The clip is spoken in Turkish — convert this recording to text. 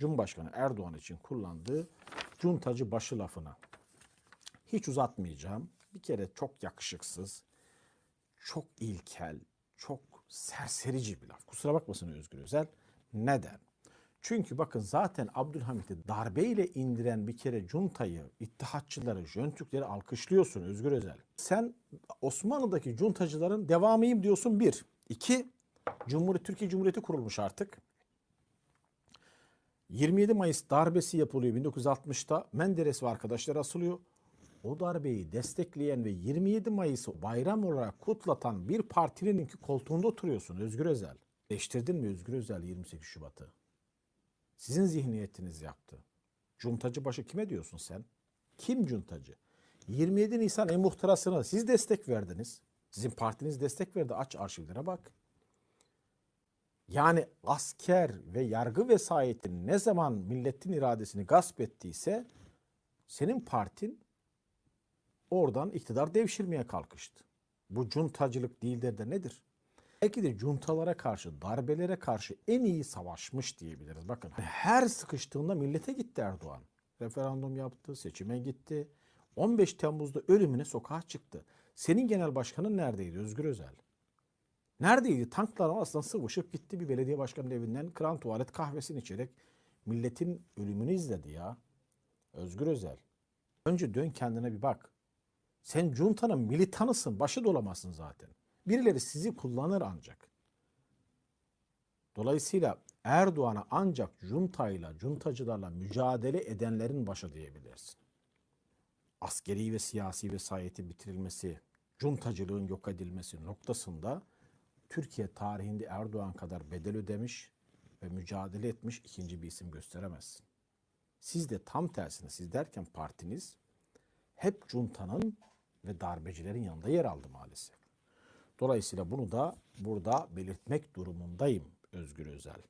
Cumhurbaşkanı Erdoğan için kullandığı cuntacı başı lafına. Hiç uzatmayacağım. Bir kere çok yakışıksız, çok ilkel, çok serserici bir laf. Kusura bakmasın Özgür Özel. Neden? Çünkü bakın zaten Abdülhamit'i darbeyle indiren bir kere cuntayı, ittihatçıları, jöntükleri alkışlıyorsun Özgür Özel. Sen Osmanlı'daki cuntacıların devamıyım diyorsun bir. İki, Cumhuriyet, Türkiye Cumhuriyeti kurulmuş artık. 27 Mayıs darbesi yapılıyor 1960'ta. Menderes ve arkadaşları asılıyor. O darbeyi destekleyen ve 27 Mayıs'ı bayram olarak kutlatan bir partinin koltuğunda oturuyorsun Özgür Özel. Değiştirdin mi Özgür Özel 28 Şubat'ı? Sizin zihniyetiniz yaptı. Cuntacı başı kime diyorsun sen? Kim cuntacı? 27 Nisan en muhtırasına siz destek verdiniz. Sizin partiniz destek verdi. Aç arşivlere bak. Yani asker ve yargı vesayetini ne zaman milletin iradesini gasp ettiyse senin partin oradan iktidar devşirmeye kalkıştı. Bu cuntacılık değildir de nedir? Belki de cuntalara karşı, darbelere karşı en iyi savaşmış diyebiliriz. Bakın her sıkıştığında millete gitti Erdoğan. Referandum yaptı, seçime gitti. 15 Temmuz'da ölümüne sokağa çıktı. Senin genel başkanın neredeydi Özgür Özel? Neredeydi? Tanklar aslında sıvışıp gitti bir belediye başkanının evinden kran tuvalet kahvesini içerek milletin ölümünü izledi ya. Özgür Özel. Önce dön kendine bir bak. Sen cuntanın militanısın, başı dolamazsın zaten. Birileri sizi kullanır ancak. Dolayısıyla Erdoğan'a ancak juntayla, cuntacılarla mücadele edenlerin başı diyebilirsin. Askeri ve siyasi vesayeti bitirilmesi, cuntacılığın yok edilmesi noktasında Türkiye tarihinde Erdoğan kadar bedel ödemiş ve mücadele etmiş ikinci bir isim gösteremezsin. Siz de tam tersine siz derken partiniz hep cuntanın ve darbecilerin yanında yer aldı maalesef. Dolayısıyla bunu da burada belirtmek durumundayım Özgür Özel.